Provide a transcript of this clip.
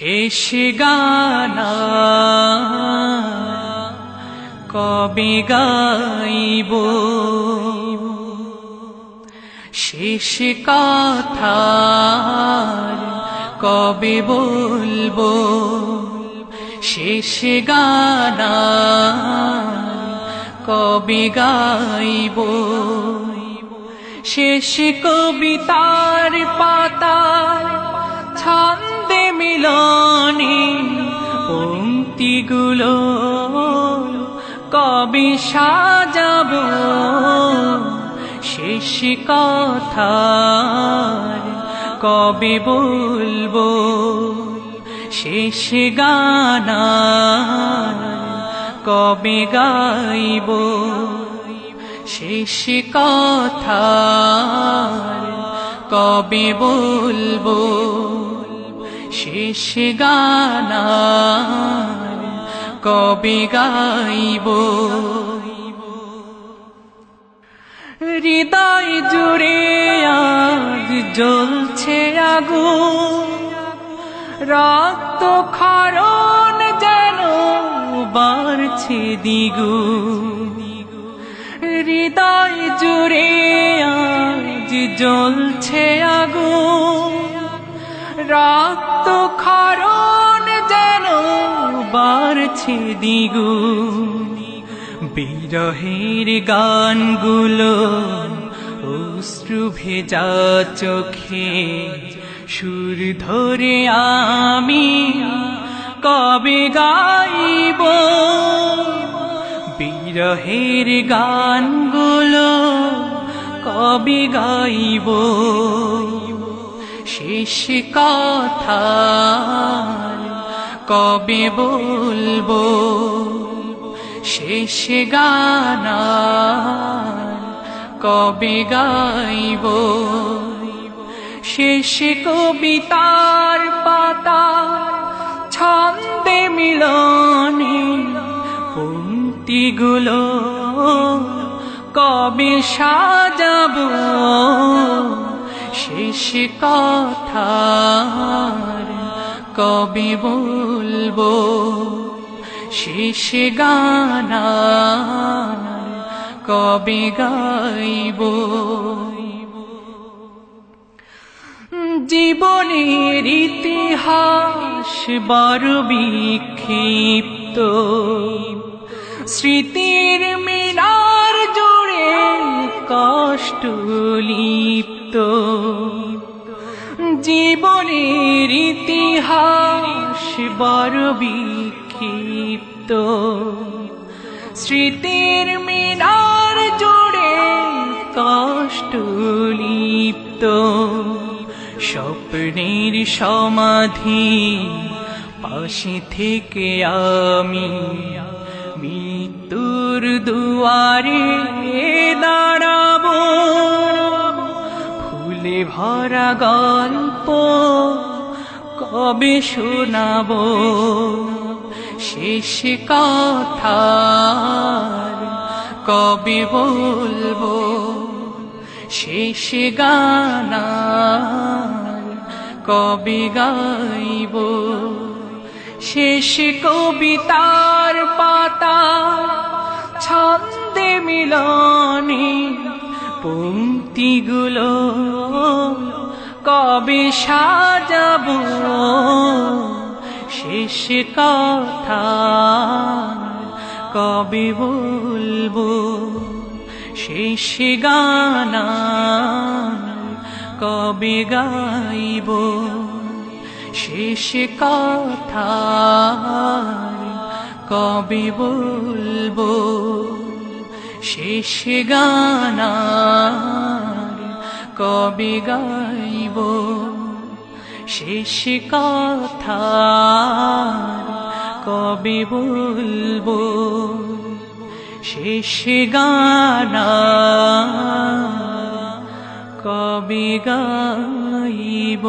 শেষ গানা। কবে গাইব? শেষ কথা কবে বলব? শেষ গানা কবে গাইব? শেষ কবিতার ছন্দে মিলনে পঙ্ক্তিগুলো কবে সাজাব? শেষ কথা কবে বলব? শেষ গানা কবে গাইব? শেষ কথা কবে বলব? শেষ গানা কবে গাইব। হৃদয় জুড়ে আজ জ্বলছে আগুন। রক্ত খরণ যেন বাড়ছে দ্বিগুণ। হৃদয় জুড়ে আজ জ্বলছে আগুন। রক্ত খরণ যেন বাড়ছে দ্বিগুণ বিরহের গানগুলো অশ্রু ভেজা চোখে, সুর ধরে আমি কবে গাইব? বিরহের গানগুলো কবে গাইব? শেষ কথা কবে বলব, শেষ গানা কবে গাইব। শেষ কবিতার পাতা ছন্দে মিলনে পঙ্ক্তিগুলো কবে সাজাব? শেষ কথা কবে বলব? শেষ গানা কবে গাইব? জীবনের ইতিহাস বড় বিক্ষিপ্ত। স্মৃতির জুড়ে কষ্ট লিপ্ত জীবনের ইতিহাস বড় বিক্ষিপ্ত। স্মৃতির মিনার জুড়ে কষ্ট লিপ্ত স্বপ্নের সমাধি পাশে থেকে আমি। মৃত্যুর দুয়ারে ভরা গল্প কবে শোনাবো? শেষ কথা কবে বলব? শেষ গানা কবে গাইব? শেষ কবিতার পাতা ছন্দে মিলনে পঙ্ক্তিগুলো কবে সাজাব? শেষ কথা কবে বলব? শেষ গানা কবে গাইব? শেষ কথা কবে বলব? শেষ গানা কবি গাইব? শেষ কথা কবি বলব? শেষ গানা কবি গাইব?